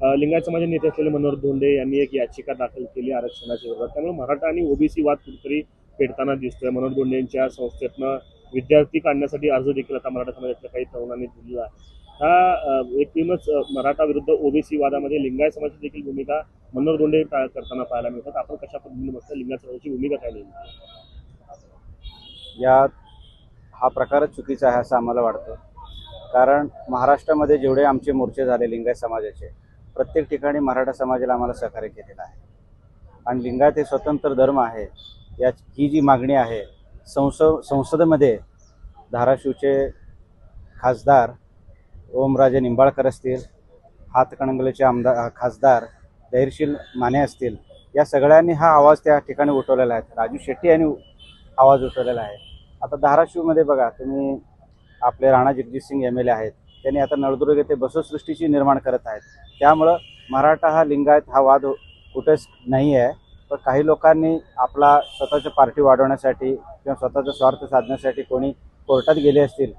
लिंगायत समाजाचे नेते असलेले मनोहर धोंडे यांनी एक याचिका दाखल केली आरक्षणाच्या विरोधात. त्यामुळे मराठा आणि ओबीसी वाद कुठेतरी पेटताना दिसतोय. मनोहर धोंडे यांच्या संस्थेतनं विद्यार्थी काढण्यासाठी अर्ज देखील आता मराठा समाजातल्या काही तरुणांनी दिलेला आहे. हा एकूणच मराठा विरुद्ध ओबीसी वादामध्ये लिंगायत समाजाची देखील भूमिका मनोहर धोंडे करताना पाहायला मिळतात. आपण कशा पद्धतीने बघतो लिंगायत समाजाची भूमिका काय नेमकी? यात हा प्रकारच चुकीचा आहे असं आम्हाला वाटतं. कारण महाराष्ट्रामध्ये जेवढे आमचे मोर्चे झाले लिंगायत समाजाचे प्रत्येक ठिकाणी मराठा समाजाला आम्हाला सहकार्य केलेलं आहे. आणि लिंगायत हे स्वतंत्र धर्म आहे. या ही जी मागणी आहे संसद संसदेमध्ये धाराशिवचे खासदार ओमराजे निंबाळकर असतील हातकणंगलेचे आमदार खासदार धैर्यशील माने असतील या सगळ्यांनी हा आवाज त्या ठिकाणी उठवलेला आहे. राजू शेट्टी यांनी आवाज उठवलेला आहे. आता धाराशिवमध्ये बघा तुम्ही आपले Rana Jagjitsinh M L A आहेत. त्यांनी आता नळदुर्ग येथे बसवसृष्टीची निर्माण करत आहेत. त्यामुळं मराठा हा लिंगायत हा वाद कुठेच नाही आहे. पण काही लोकांनी आपला स्वतःच्या पार्टी वाढवण्यासाठी किंवा स्वतःचा स्वार्थ साधण्यासाठी कोणी कोर्टात गेले असतील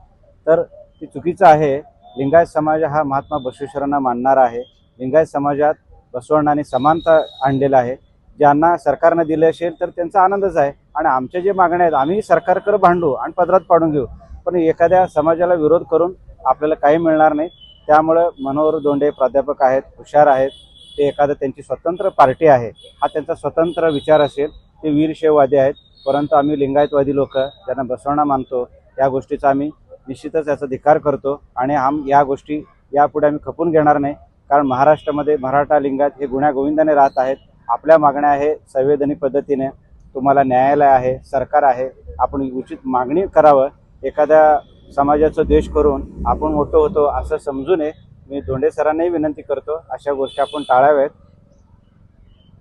तर ती चुकीचं आहे. लिंगायत समाज हा महात्मा बसवेश्वरांना मानणारा आहे. लिंगायत समाजात बसवण्णाने समानता आणलेला आहे. ज्यांना सरकारनं दिले असेल तर त्यांचा आनंदच आहे. आणि आमच्या जे मागण्या आहेत आम्ही सरकारकडे भांडू आणि पदरात पाडून घेऊ. पण एखाद्या समाजाला विरोध करून आपल्याला काही मिळणार नाही. त्यामुळं मनोहर दोंडे प्राध्यापक आहेत हुशार आहेत. ते एखादं त्यांची स्वतंत्र पार्टी आहे. हा त्यांचा स्वतंत्र विचार असेल. ते वीरशैववादी आहेत. परंतु आम्ही लिंगायतवादी लोक ज्यांना बसवणा मानतो या गोष्टीचा आम्ही निश्चितच याचा धिकार करतो. आणि आम या गोष्टी यापुढे आम्ही खपून घेणार नाही. कारण महाराष्ट्रामध्ये मराठा लिंगायत हे गुण्यागोविंदाने राहत आहेत. आपल्या मागण्या आहे संवेदनी पद्धतीने. तुम्हाला न्यायालय आहे सरकार आहे. आपण उचित मागणी करावं. एखाद्या समाजाचा द्वेष करून आपण मोठं होतो असं समजू नये मी धोंडे सरांनाही विनंती करतो. अशा गोष्टी आपण टाळाव्यात.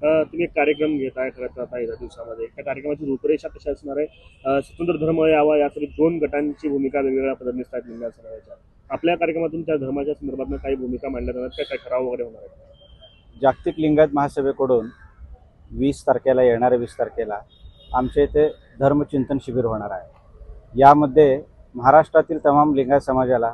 तुम्ही एक कार्यक्रम घेताय खरं तर आता येत्या दिवसामध्ये. त्या कार्यक्रमाची रूपरेषा कशी असणार आहे? स्वतंत्र धर्म यावा यासाठी दोन गटांची भूमिका वेगवेगळ्या पद्धतीने असतात लिंगायत समाजाच्या आपल्या कार्यक्रमातून त्या धर्माच्या संदर्भात काही भूमिका मांडल्या जाणार काय ठराव वगैरे होणार आहे जागतिक लिंगायत महासभेकडून वीस तारखेला येणाऱ्या वीस तारखेला आमच्या इथे धर्मचिंतन शिबिर होणार आहे. यामध्ये महाराष्ट्रातील तमाम लिंगायत समाजाला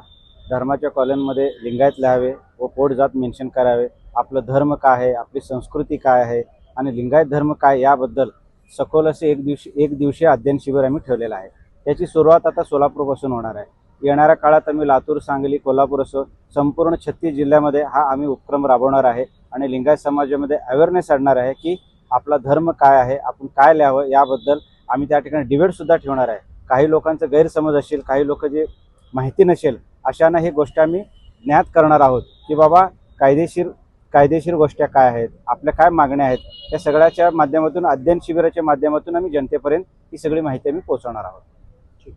धर्माच्या कॉलनमध्ये लिंगायत लिहावे व पोट जात मेन्शन करावे. आपलं धर्म काय आहे? आपली संस्कृती काय आहे? आणि लिंगायत धर्म काय याबद्दल सखोल असे एक दिवशी एक दिवशी अध्ययन शिबिर आम्ही ठेवलेलं आहे. त्याची सुरुवात आता सोलापूरपासून होणार आहे. येणाऱ्या काळात आम्ही लातूर सांगली कोल्हापूर असो संपूर्ण छत्तीस जिल्ह्यामध्ये हा आम्ही उपक्रम राबवणार आहे आणि लिंगायत समाजामध्ये अवेअरनेस आणणार आहे की आपला धर्म काय आहे? आपण काय लिहावं? याबद्दल आम्ही त्या ठिकाणी डिबेटसुद्धा ठेवणार आहे. काही लोकांचं गैरसमज असेल काही लोक जे माहिती नसेल अशांना ही गोष्ट आम्ही ज्ञात करणार आहोत की बाबा कायदेशीर कायदेशीर गोष्टी काय आहेत आपल्या काय मागण्या आहेत या सगळ्याच्या माध्यमातून अध्ययन शिबिराच्या माध्यमातून आम्ही जनतेपर्यंत ही सगळी माहिती आम्ही पोहोचवणार आहोत. ठीक.